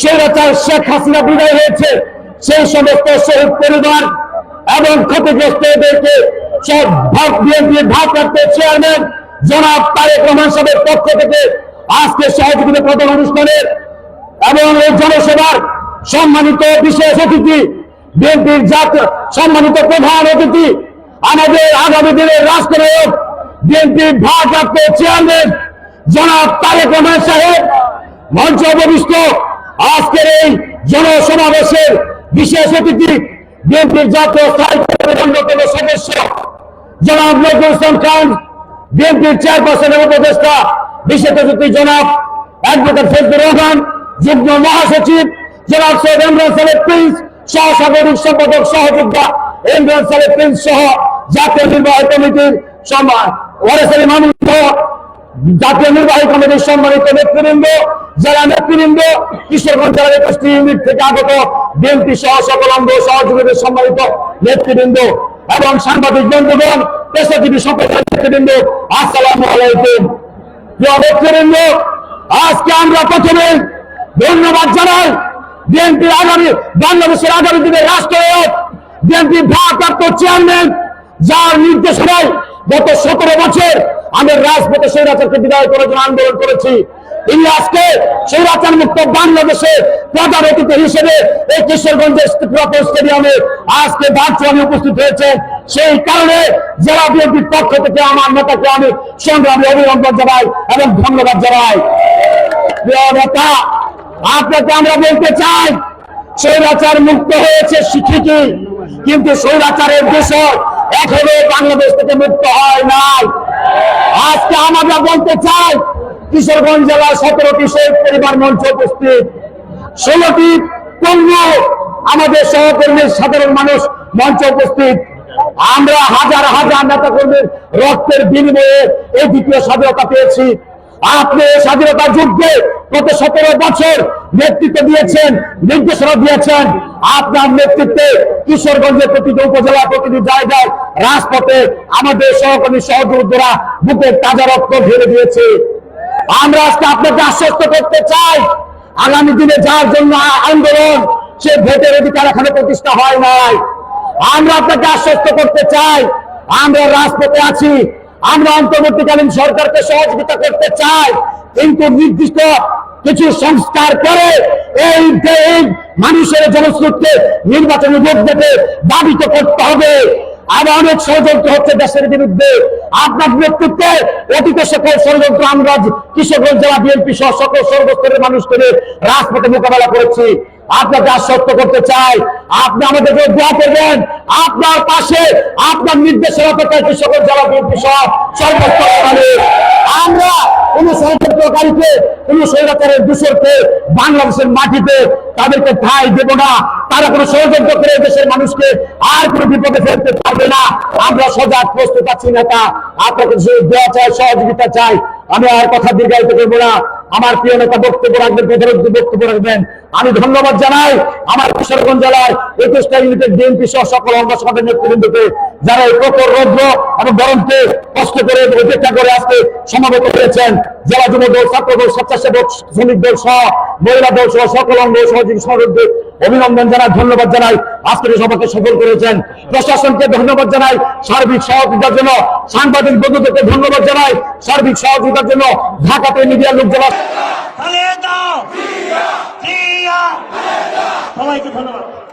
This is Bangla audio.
স্বৈরাচার শেখ হাসিনা বিদায় হয়েছে। সেই সমস্ত শহীদ পরিবার এবং ক্ষতিগ্রস্তদেরকে সব ভাগ বিএনপি ভারপ্রাপ্ত চেয়ারম্যান জনাব তারেক রহমান সাহেবের পক্ষ থেকে আজকে সহযোগিতা প্রদান অনুষ্ঠানের এবং এই জনসভার সম্মানিত বিশেষ অতিথি, বিএনপির জাতীয় সম্মানিত প্রধান অতিথি, আমাদের আগামী দিনের রাষ্ট্রনায়ক, বিএনপির ভারপ্রাপ্ত চেয়ারম্যান জনাব তারেক রহমান সাহেব, মঞ্চ উপবিষ্ট আজকের এই জনসমাবেশের বিশেষ অতিথি বিএনপির জাতীয় অন্যতম সদস্য জনাব নজরুল ইসলাম খান, বিএনপির চেয়ারপারসনের উপদেষ্টা বিশেষ অতিথি জনাব অ্যাডভোকেট ফজলুর রহমান, যুগ্ম মহাসচিব জনাব সৈয়দ ইমরান সালেব প্রিন্স সহ সাংগঠনিক সম্পাদক সহযোদ্ধা ইমরান সালেব প্রিন্স সহ জাতীয় নির্বাহী কমিটির সম্মান ওয়ারেসারি মানুষ সহ জাতীয় নির্বাহী কমিটির সম্মানিত নেতৃবৃন্দ, জেলা নেতৃবৃন্দ, কিশোরগঞ্জ জেলার একুশটি ইউনিট থেকে আগত বিএনপি সহ সকল অঙ্গ সহযোগীদের সম্মানিত নেতৃবৃন্দ এবং সাংবাদিক বন্ধুগণ, পেশাজীবী সম্প্রদায়ের নেতৃবৃন্দ, আসসালাম আলাইকুম। প্রিয় নেতৃবৃন্দ, আজকে আমরা প্রথমে ধন্যবাদ জানাই বিএনপির আগামী, বাংলাদেশের আগামী দিনের রাষ্ট্রায়ক বিএনপি ভারপ্রাপ্ত চেয়ারম্যান, যার নির্দেশনায় গত সতেরো বছর আমরা রাজপথে স্বৈরাচারকে বিদায় করার জন্য আন্দোলন করেছি। তিনি আজকে স্বৈরাচার মুক্ত বাংলাদেশে প্রধান অতিথি হিসেবে এই কিশোরগঞ্জের স্টেডিয়ামে আজকে ভার্চুয়ালি উপস্থিত হয়েছেন সেই কারণে জেলা বিএনপির পক্ষ থেকে আমার নেতাকে আমি সংগ্রামী অভিনন্দন জানাই এবং ধন্যবাদ জানাই। প্রিয় নেতা, আপনাকে আমরা বলতে চাই, স্বৈরাচার মুক্ত হয়েছে শিক্ষিতী কিন্তু স্বৈরাচারের বিষয় এখনও বাংলাদেশ থেকে মুক্ত হয় নাই। আজকে আমরা বলতে চাই, কিশোরগঞ্জ জেলার সতেরোটি শহীদ পরিবার মঞ্চ উপস্থিত। ষোলোটি পণ্য আমাদের সহকর্মীর সাধারণ মানুষ মঞ্চ উপস্থিত। আমরা হাজার হাজার নেতা কর্মীর রক্তের বিনিময়ে এই দ্বিতীয় স্বাধীনতা পেয়েছি। আপনি স্বাধীনতা যুদ্ধে গত সতেরো বছর নেতৃত্ব দিয়েছেন, নির্দেশনা দিয়েছেন। আপনার নেতৃত্বে কিশোরগঞ্জের প্রতিটি উপজেলা, প্রতিটি জায়গায় রাজপথে আমাদের সহকর্মী সহযোগীরা বুকের তাজা রক্ত ঢেলে দিয়েছে। আমরা আজকে আপনাকে আশ্বস্ত করতে চাই, আগামী দিনে যার জন্য আন্দোলন, সে ভোটের অধিকার এখানে প্রতিষ্ঠা হয় নাই। আমরা আপনাকে আশ্বস্ত করতে চাই, আমরা রাজপথে আছি আমরা অন্তর্বর্তীকালীন সরকারকে সহযোগিতা করতে চাই, কিন্তু নির্দিষ্ট কিছু সংস্কার করে এই মানুষের জনস্রোতকে নির্বাচনে ভোট দিতে দাবিত করতে হবে। আর অনেক ষড়যন্ত্র হচ্ছে দেশের বিরুদ্ধে। আপনার নেতৃত্বে অতীত সকল ষড়যন্ত্র আমরা কিশোরগঞ্জ জেলা বিএনপি সহ সকল সর্বস্তরের মানুষকে রাজপথে মোকাবেলা করেছি। আপনাকে আশ্বস্ত করতে চাই। আপনি আমাদের জন্য দোয়া করবেন। আপনার পাশে আপনার নির্দেশের অপেক্ষায় বিএনপি সহ সর্বস্তরের মানুষ আমরা কোন ষড়যন্ত্রকারীকে কোন স্বৈরাচারের দূষরকে বাংলাদেশের মাটিতে তাদেরকে ঠাই দেব না। তারা কোনো ষড়যন্ত্র করে দেশের মানুষকে আর কোনো বিপদে ফেলতে পারবে না। আমরা সজাগ প্রস্তুত আছি নেতা। আপনাকে দেওয়া চাই, সহযোগিতা চাই, আমি আর কথা দীর্ঘায়িত করব না। আমার প্রিয় নেতা বক্তব্য রাখবেন প্রধানমন্ত্রী বক্তব্য রাখবেন। আমি ধন্যবাদ জানাই আমার কিশোরগঞ্জ জেলার একুশটা ইউনিটের বিএনপি সহ সকল অঙ্গ সমাজের নেতৃবৃন্দকে যারা এই প্রখর রৌদ্র এবং গরমকে কষ্ট করে উপেক্ষা করে আসতে সমাবেত হয়েছেন। জেলা যুব দল ছাত্র দল স্বেচ্ছাসেবক, শ্রমিক দল সহ মহিলা দল সহ সকল অঙ্গ সহযোগী সহযোগী অভিনন্দন জানাই, ধন্যবাদ জানাই। আজকের সভাকে সফল করেছেন। প্রশাসনকে ধন্যবাদ জানাই সার্বিক সহযোগিতার জন্য, সাংবাদিক বন্ধুদেরকে ধন্যবাদ জানাই সার্বিক সহযোগিতার জন্য ঢাকাতে মিডিয়ার লোক যারা সবাইকে ধন্যবাদ।